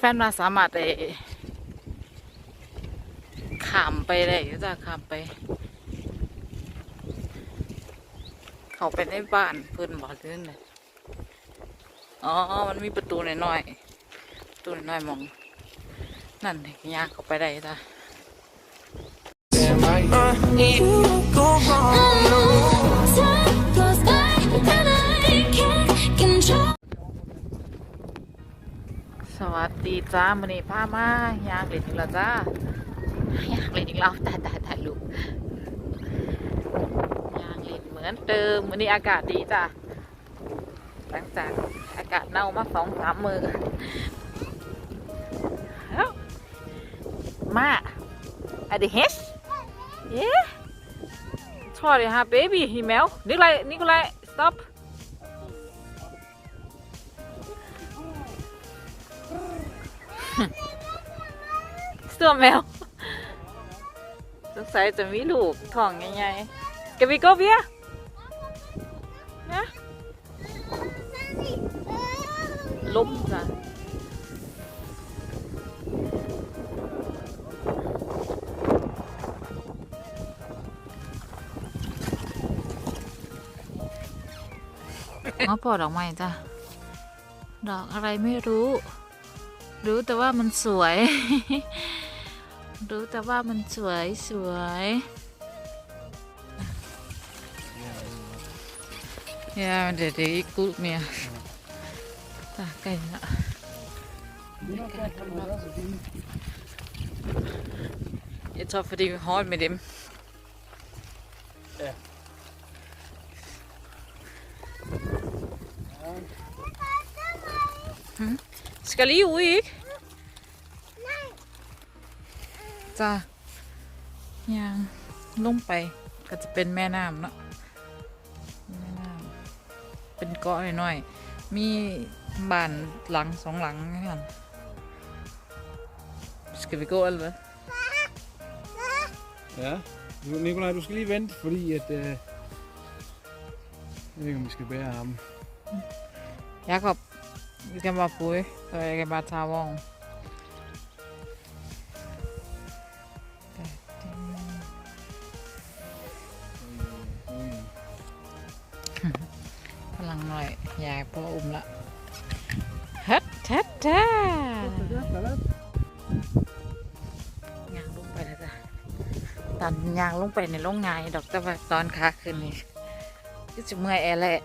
แฟนมาสามารถไอ้ขามไปได้อยู่จ้ะขามไป เขาไปในบ้านเพิ่นบอกเรื่องเลยอ๋อ มันมีประตูน้อยๆประตูน้อยๆมอง นั่นเด็กยากเข้าไปได้จ้ะ สวัสดีจ้ามื้อนี้พามายางเล่นอีกแล้วจ้ายางเล่นอีกแล้วตายตายตายลูกยางเล่นเหมือนเดิมมื้อนี้อากาศดีจ้ะหลังจากอากาศเน่ามาสองสามมือเอ้ามาอะเดเฮชเย้ชอบเลยฮะเบบี้ฮิเมลนิโคลายนิโคลาย stop เสื้อแมว สงสัยจะมีลูกท้องใหญ่ๆกบิโกเบียนะล้มจ้ะมาปอดออกมาจ้ะ ดอกอะไรไม่รู้ รู้แต่ว่ามันสวย รู้แต่ว่ามันสวยสวยยาเดี๋ยวเดี๋ยวอีกกุ๊กเนี่ยตาไก่ละ jag tar för det vi har med dem. Ja. Mm. Skal I ud, ikke? Nej. จ้ายังลงไปก็จะเป็นแม่น้ำเนาะแม่น้ำเป็นเกาะน้อยๆมีบ้านหลังสองหลังกัน Skal vi gå, eller hvad? Ja. Nu, Nikolaj, du skal lige vente, fordi at... Øh, jeg ved ikke, om vi skal bære ham. Jakob, vi kan bare bruge, så jeg kan bare tage vogn. Ui. พลังหน่อยยายพ่ออุ้มละฮัทฮัทฮ่ายางลงไปแล้วจ้ะตอนยางลงไปในโรงงานดอกแต่ว่าตอนขาขึ้นนี่ก็จะเมื่อยแอร์แหละ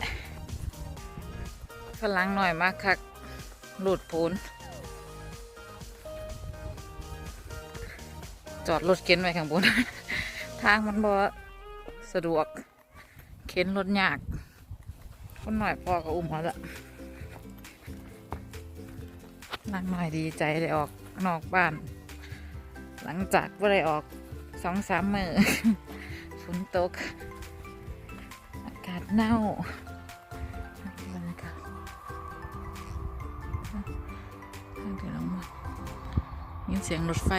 พลังหน่อยมากคัก หลุดพูนจอดรถเข็นไว้ข้างบน ทางมันบ่สะดวก เข็นรถยากคนหน่อยพ่อก็อุ้มเขาละนางหน่อยดีใจได้ออกนอกบ้าน หลังจากว่าได้ออกสองสามมือฝนตก อากาศเน่า เสียงรถไฟ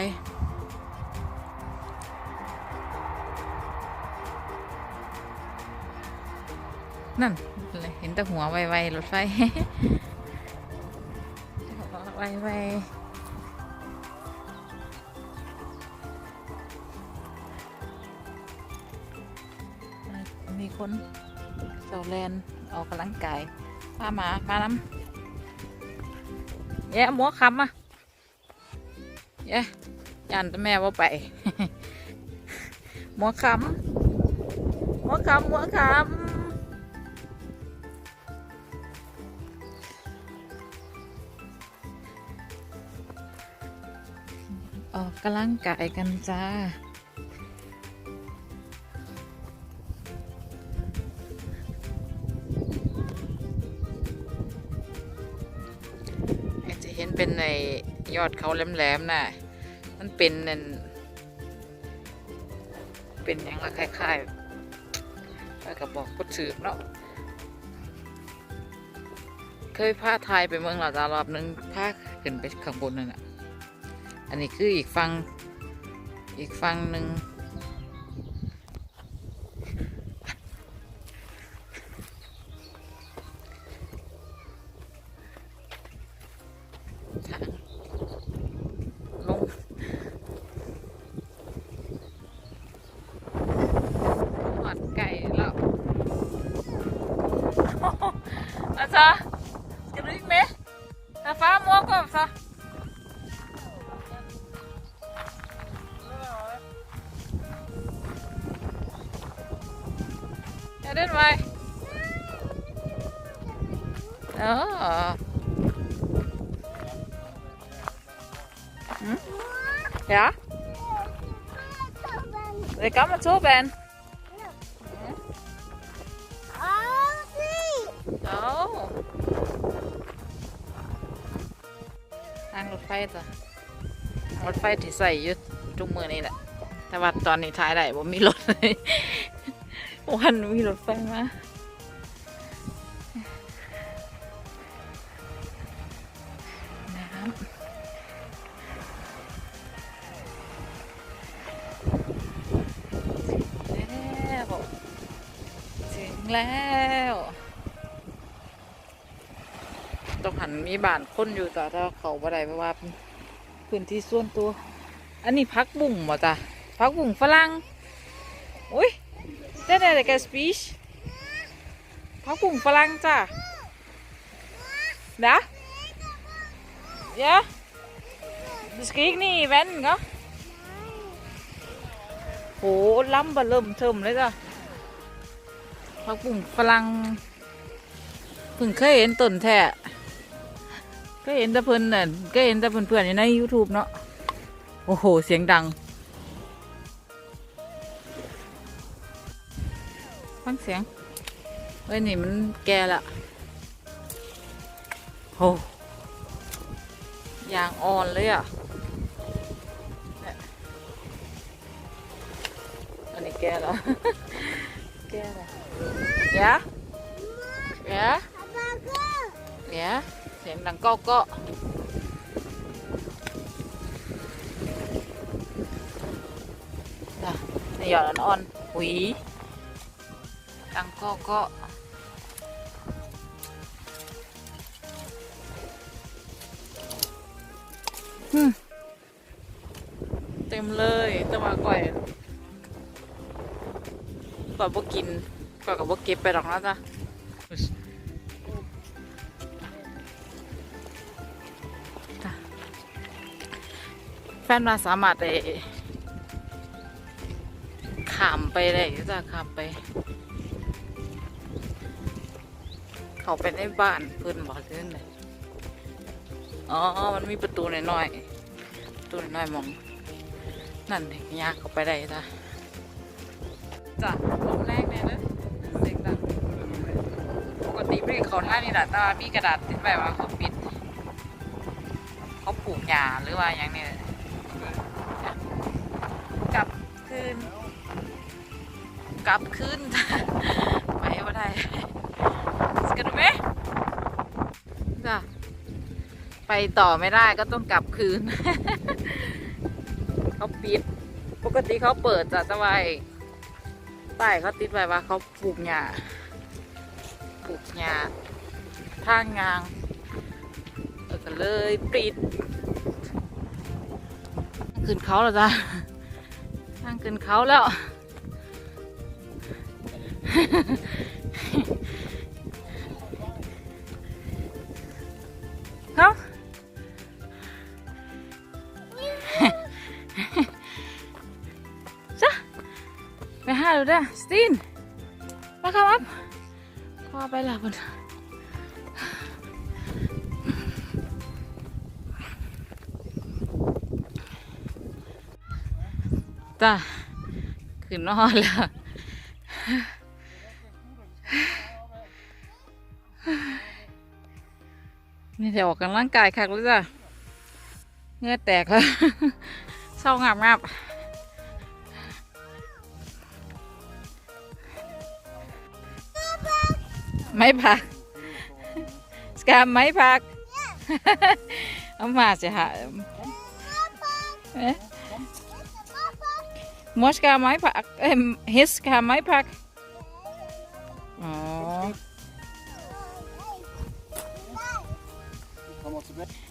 นั่น เห็นแต่หัวไวๆรถไฟไวๆมีคนเสาแลนออกกำลังกายพามา มาน้ำแย่หมัวคำอะ แย่ยันแต่แม่ว่าไปหมัวคำหมัวคำหมัวคำออกกำลังกายกันจ้าจะเห็นเป็นใน ยอดเขาแหลมๆน่ะ มันเป็นนั่นเป็นอย่างละคล้ายๆไปกับบอกก็ถือเนาะ เคยพาไทยไปเมืองลาวจารอบหนึงพาขึ้นไปข้างบนนั่นอะ อันนี้คืออีกฟังอีกฟังหนึ่ง Ja, den vej. Nå. Mm. Ja, det kommer togbanen. โอ้ทางรถไฟจ้ะรถไฟที่ใส่ยุดทุกมือนี่แหละ แต่ว่าตอนนี้ท้ายได้ผมมีรถเลย วันมีรถไฟมาน้ำแล้วถึงแล้วต้องหันมีบ้านคนอยู่แต่ถ้าเขาบ่ได้เพราะว่าพื้นที่ส่วนตัว อันนี้พักบุ่งบ่จ้ะพักบุ่งฝรั่งอุ้ย ได้ได้แต่แกสปีชพักบุ่งฝรั่งจ้ะนะเยอะดูสกีนี่แว่นก็โหล้ำบะเริ่มเทิมเลยจ้ะพักบุ่งฝรั่งเพิ่งเคยเห็นต้นแท้ก็เห็นแต่เพื่อนน่ะก็เห็นแต่เพื่อนๆอยู่ใน YouTube เนาะ โอ้โห เสียงดัง ฟังเสียงเอ้ยนี่มันแก่ละโหยางอ่อนเลยอะเนี่ยอันนี้แก่แล้วแก่แล้วยะยะเนี่ยเสียงดังก็ก็จ้ะนี่หยอดอ่อนๆหุย ดังก็ก็อืมเต็มเลยแต่ว่าก่อยก่อยบ่กินก่อยกับบ่เก็บไปหรอกนะจ๊ะแฟนมาสามารถไปขามไปได้อยู่จ้ะขามไป เขาไปในบ้านเพื่อนบอกเรื่องเลยอ๋อ มันมีประตูน้อยๆประตูน้อยๆมอง นั่นเด็กยากเขาไปได้จ้ะจ้ะลมแรกเนี่ยนะเสียงดังปกติไม่ได้เขาท่านี่แหละแต่ว่ามีกระดาษติดไว้ว่าเขาปิด เขาปลูกหญ้าหรือว่าอย่างเนี้ยกลับคืน กลับคืนไปว่าได้ กันไหมจ้ะไปต่อไม่ได้ก็ต้องกลับคืน เขาปิด ปกติเขาเปิดจ้ะแต่ว่าไอ้ป้เขาติดไว้ว่าเขาปลูกหญ้าปลูกหญ้าทางยางเออก็เลยปิดขึ้นเขาแล้วจ้ะทางขึ้นเขาแล้ว จ้ะไปหาดูเด้อสตีนมาครับอัพพอไปแล้วบนจ้ะขึ้นอนแล้วนี่เดี๋ยวออกกำลังกายคักเลยจ้ะเหงื่อแตกแล้ว เศร้างับงับไม่พัก สกามไม่พักเอามาสิฮะเอ๊ะ Mor skal have mig pakke. Øh, hest skal have mig pakke. Åh. Kommer tilbage.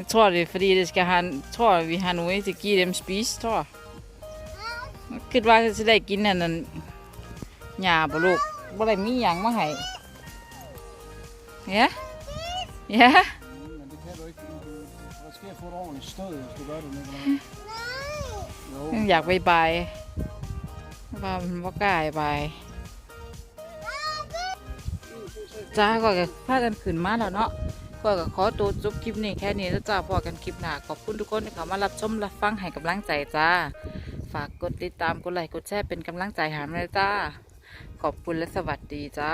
Jeg tror, det er fordi, det skal have, tror, vi har noget til at give dem spise, tror jeg. Jeg คิดว่าจะได้กินอันนั้นหญ้าบ่ลูกบ่ได้มีหยังมาให้ Ja? Ja? Mm, Men det kan du ikke. Du- Der skal få et ordentligt stød, hvis du gør det, Nikolaj. Jo. อยากไปบายว่ามันว่ากล้าไปบายจ้าก็พากันขึ้นมาแล้วเนาะ ก็ก็ขอตัวจบคลิปนี้แค่นี้แล้วจ้าพอกันคลิปหน้าขอบคุณทุกคนที่เข้ามารับชมรับฟังให้กำลังใจจ้า ฝากกดติดตามกดไลค์กดแชร์เป็นกำลังใจหามาเลยจ้า ขอบคุณและสวัสดีจ้า